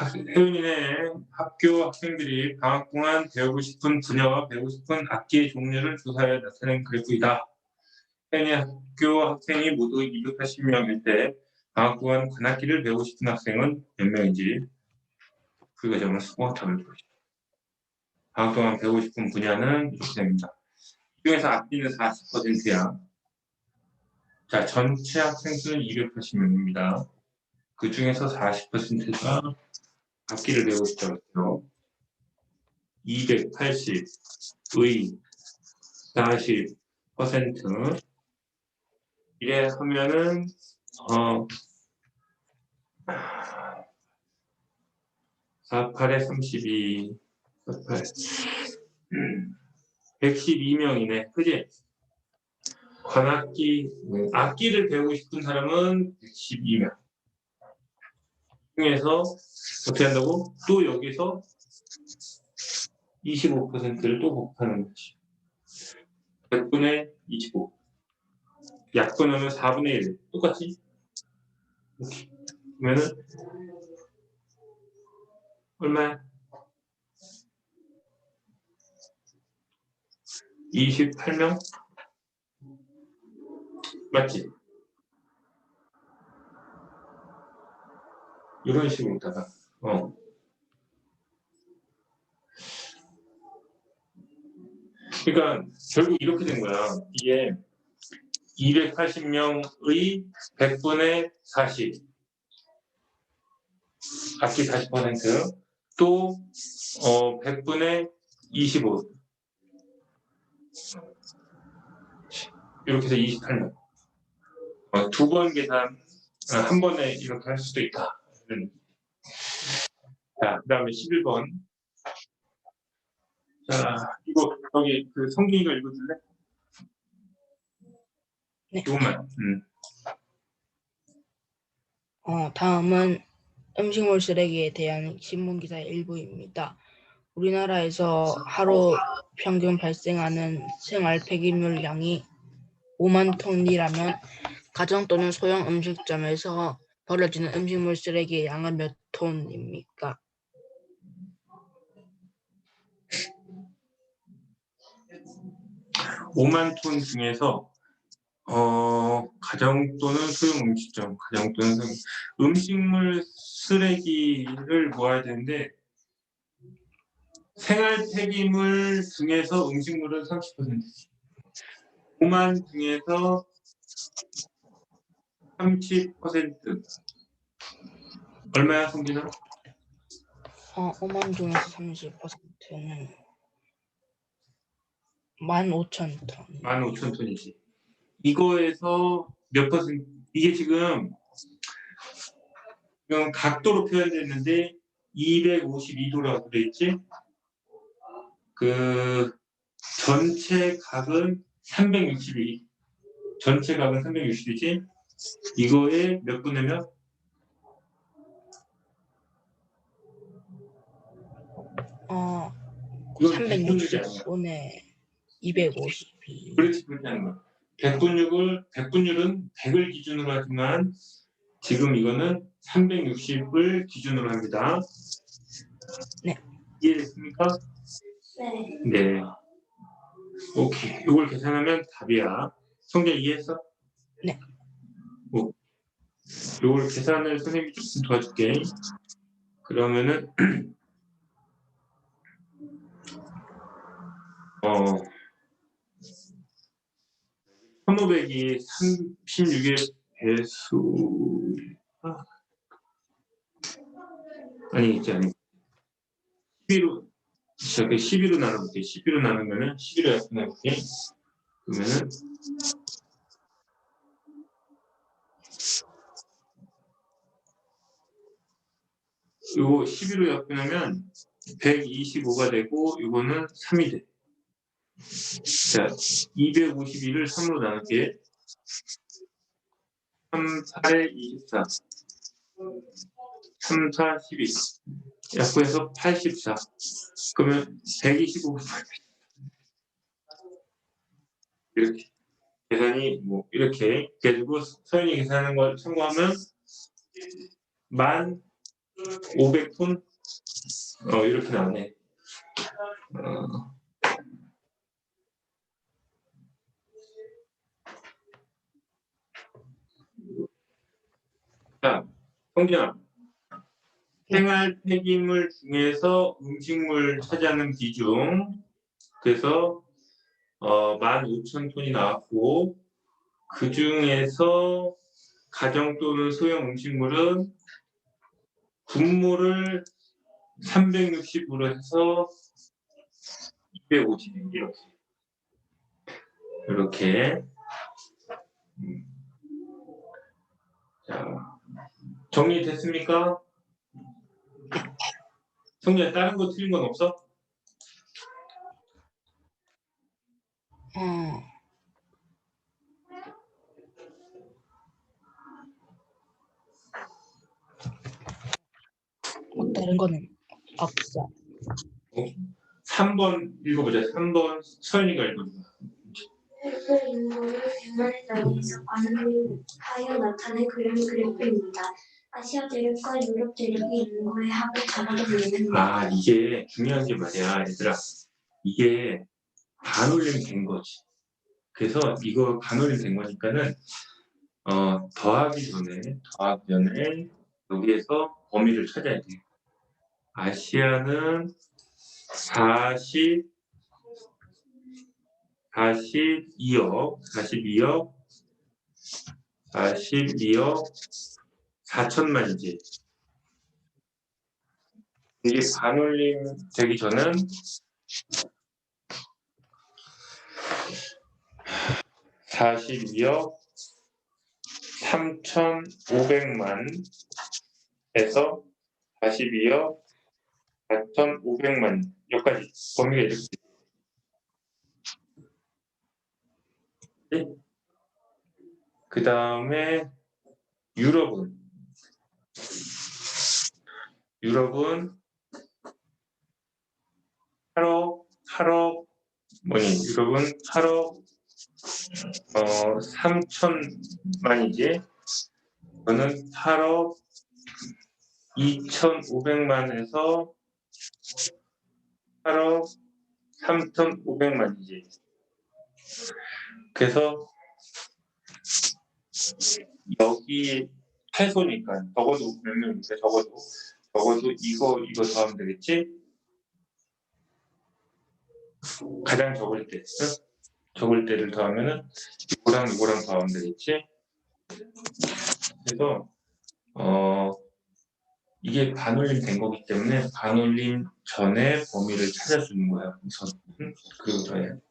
혜윤이네 학교 학생들이 방학 동안 배우고 싶은 분야와 배우고 싶은 악기의 종류를 조사해 나타낸 그래프이다. 혜윤이 학교 학생이 모두 280명일 때 방학 동안 관악기를 배우고 싶은 학생은 몇 명인지 그 과정을 수고 답을 보시죠. 방학 동안 배우고 싶은 분야는 이렇게 됩니다. 이 중에서 악기는 40%야. 자, 전체 학생 수는 280명입니다. 그 중에서 40%가 악기를 배우고 싶다고 했죠. 280의 40% 이래 하면은 어 48에 32 48 112명이네 그지? 관악기 음, 악기를 배우고 싶은 사람은 112명 중에서 어떻게 한다고? 또 여기서 25%를 또 곱하는 거지. 100분의 25. 약분하면 4분의 1. 똑같이. 이렇게. 그러면은 얼마야? 28명? 맞지? 이런 식으로다가 어. 그러니까 결국 이렇게 된 거야. 이게 280명의 100분의 40 악기 40%또 어, 100분의 25 이렇게 해서 28명 어, 두번 계산 어, 한 번에 이렇게 할 수도 있다. 음. 자, 그 다음에 11번. 자, 이거, 여기 그 성경이가 읽어줄래? 네. 이것만. 음. 어, 다음은 음식물 쓰레기에 대한 신문 기사 일부입니다. 우리나라에서 하루 평균 발생하는 생활 폐기물 양이 5만 톤이라면 가정 또는 소형 음식점에서 버려지는 음식물 쓰레기의 양은 몇 톤입니까? 오만톤 중에서 어, 가정 또는 소형 음식점, 가정 또는 소형 음식물 쓰레기를 모아야 되는데 생활 폐기물 중에서 음식물은 30%지. 5만 중에서 30% 얼마야 성진아? 어, 5만 중에서 30%는 15,000 톤. 15,000 톤이지. 이거에서 몇 퍼센트 이게 지금 지금 각도로 표현됐는데 252도라고 돼 있지? 그 전체 각은 362. 전체 각은 360이지? 이거에 몇 분의 몇? 어, 이건 100분율이 아니야. 360분에 252. 그렇지 그렇게 하는 거야. 100분율을 100분율은 100을 기준으로 하지만 지금 이거는 360을 기준으로 합니다. 네. 이해됐습니까? 네. 네. 오케이. 이걸 계산하면 답이야. 성재 이해했어? 네. 오. 이걸 계산을 선생님이 조금 도와줄게. 그러면은 어 1500이 36의 배수 아. 아니 있지 아니 12로 자, 그 12로 나눠볼게 12로 나누면은 11로 약분해볼게 그러면은 요거 11로 약분하면 125가 되고 요거는 3이 돼. 자, 251을 3으로 나눌게. 3, 8에 24. 3, 4, 12. 약분해서 84. 그러면 125. 이렇게. 계산이 뭐 이렇게 해가지고 서연이 계산하는 걸 참고하면 만 500톤? 어, 이렇게 나오네. 어. 자, 성진아. 생활 폐기물 중에서 음식물 차지하는 비중. 그래서 어, 15,000톤이 나왔고 그 중에서 가정 또는 소형 음식물은 분모를 360으로 해서 250 이렇게 이렇게 음. 자 정리됐습니까? 성재 다른 거 틀린 건 없어? 어, 뭐 다른 거는 없어. 3번 읽어보자. 3번 서연이가 읽어줘 그 인물을 대만의 나라에서 관음하여 나타낸 그런 그래프입니다. 아시아 대륙과 유럽 대륙이 인구의 합을 잡아도 되는 아 이게 중요한 게 말이야. 얘들아 이게 반올림 된 거지. 그래서 이거 반올림 된 거니까는 어 더하기 전에 더하기 전에 여기에서 범위를 찾아야 돼 아시아는 40 42억 42억 42억 4천만이지. 이게 반올림 되기 전은 (42억) (3,500만)에서 (42억) (4,500만) 여기까지 범위가 이렇게 그 다음에 유럽은? 유럽은 8억, 8억, 뭐니, 유럽은 8억, 어, 3천만이지. 저는 8억 2,500만에서 8억 3,500만이지. 그래서 여기 최소니까 적어도 몇 명인데 적어도 적어도 이거 이거 더하면 되겠지? 가장 적을 때 응? 적을 때를 더하면은 이거랑 이거랑 더하면 되겠지? 그래서 어 이게 반올림 된 거기 때문에 반올림 전에 범위를 찾아주는 거야 우선 더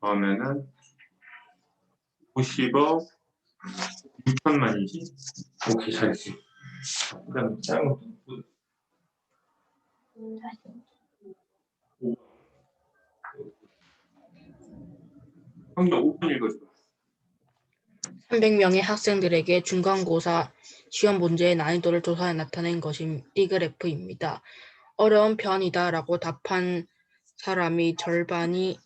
그러면은 50억 6천만이지? 오케이 잘했어. 그다음 작은 거 형님 5분 읽어줘 300명의 학생들에게 중간고사 시험 문제의 난이도를 조사해 나타낸 것이 이 그래프입니다. 어려운 편이다라고 답한 사람이 절반이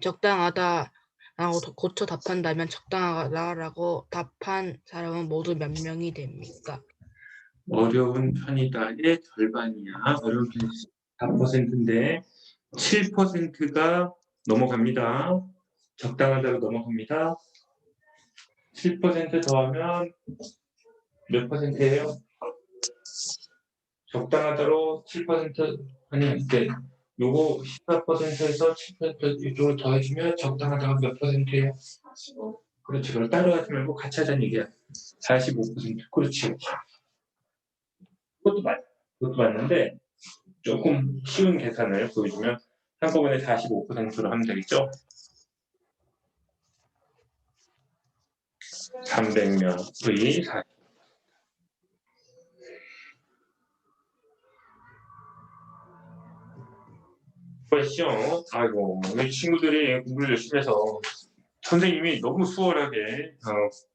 적당하다라고 더 고쳐 답한다면 적당하다라고 답한 사람은 모두 몇 명이 됩니까? 어려운 편이다의 절반이야 어려운 편이 4%인데 7%가 넘어갑니다 적당하다로 넘어갑니다 7% 더하면 몇 퍼센트예요? 적당하다로 7% 아니 이때 요거 14%에서 7% 이쪽을 더해주면 적당하다가 몇 퍼센트예요? 45 그렇지 그걸 따로 하지 말고 같이 하자는 얘기야 45% 그렇지 그것도 맞 그것도 맞는데 조금 쉬운 계산을 보여주면 한꺼번에 45%로 하면 되겠죠? 300명의 사 이번 시험 아이고 우리 친구들이 공부를 열심히 해서 선생님이 너무 수월하게 어,